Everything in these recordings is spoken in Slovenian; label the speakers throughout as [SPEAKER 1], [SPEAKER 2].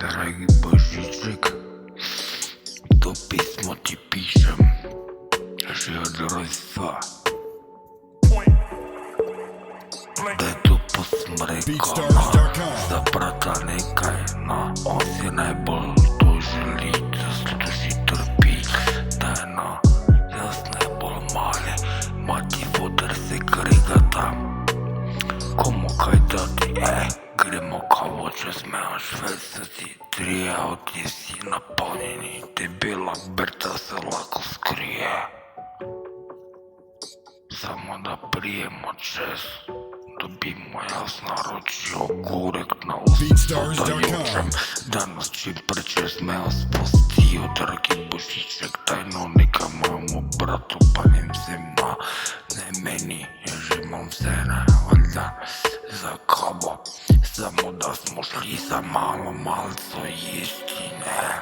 [SPEAKER 1] Dragi Božiček, to pismo ti pišem že od rojstva. Da je to posmreko, no, zaprata nekaj, no, on si najbolj to želi, zasluži trpi, da je no, jaz najbolj mali, mati voder se krega tam, komu kaj dati, eh. krimo kao što smo sve sa ti tri auti si napoljeni debila brta se lako skrije. Samo da prijemo čest dobimo jaz naročijo gorek na ustodajočem, da nas čim prej čez mejo spustijo, dragi božiček, tajno nekaj mojemu bratu, pa ne vsem na, ne meni, ja že imam vse, ne, valjda, za kavo, samo da smo šli za malo malco jesti, ne.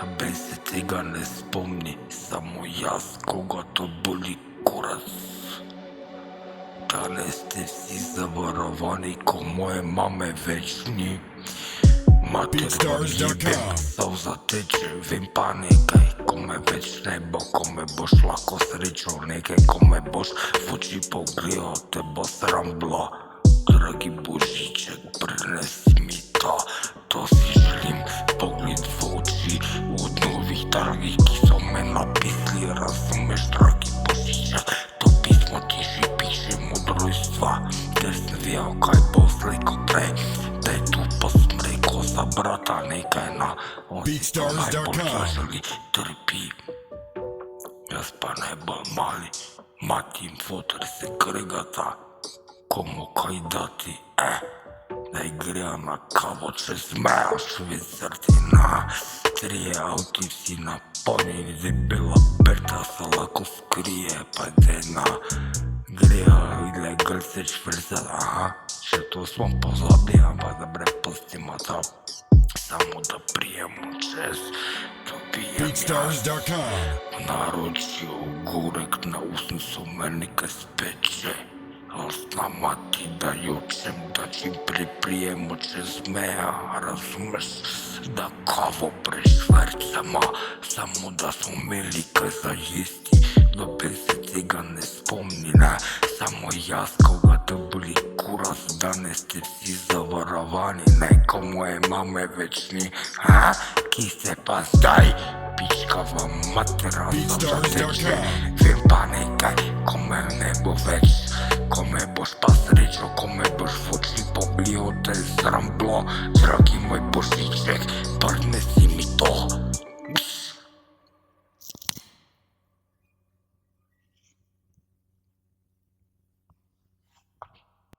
[SPEAKER 1] Noben se tega ne spomni, samo jaz, koga to boli kurac. Danes ste vsi zavarovani, ko moje mame več ni. Mater vam jebem, solza teče, vem pa nekaj, ko me več ne bo, ko me boš lahko srečal nekaj, ko me boš v oči pogledal, te bo sram bilo. Dragi božiček, prinesi mi to, to si želim, pogled v oči od novih dragih, ki so me napisali, razumeš, dragi božiček, rojstva, ker sem vedel, kaj bo slej ko prej, da je tu posmreko za brata nekaj na, to najbolj želi, trpi. Jaz pa najbolj mali, mati in fotor se krgata, komu kaj dati, eh, naj grejo na kavo čez mejo švicarti na trije avti vsi napolnjeni, debela Berta se lahko skrije, pa grejo ile grce švrzel, aha, še to smo pozabili, ampak dobro, pustimo to, samo da prijemo čez, jaz.
[SPEAKER 2] BeatStars.com.
[SPEAKER 1] Naročil gorek na usnicu me nekaj speče. Osna mati da jočem, da čim prej prijemo čez meja, razumeš, da kavo prešvrcamo, samo da smo imeli kaj za jesti, noben se tega ne spomni, jaz, koga to boli kurac, danes ste vsi zavarovani, ne, ko moje mame več ni, a, ki se pa zdaj, pička vam matera zateče, vem pa nekaj, ko me ne bo več, ko me boš pa srečal, ko me boš v oči pogledal, te je sram bilo, dragi moj božiček,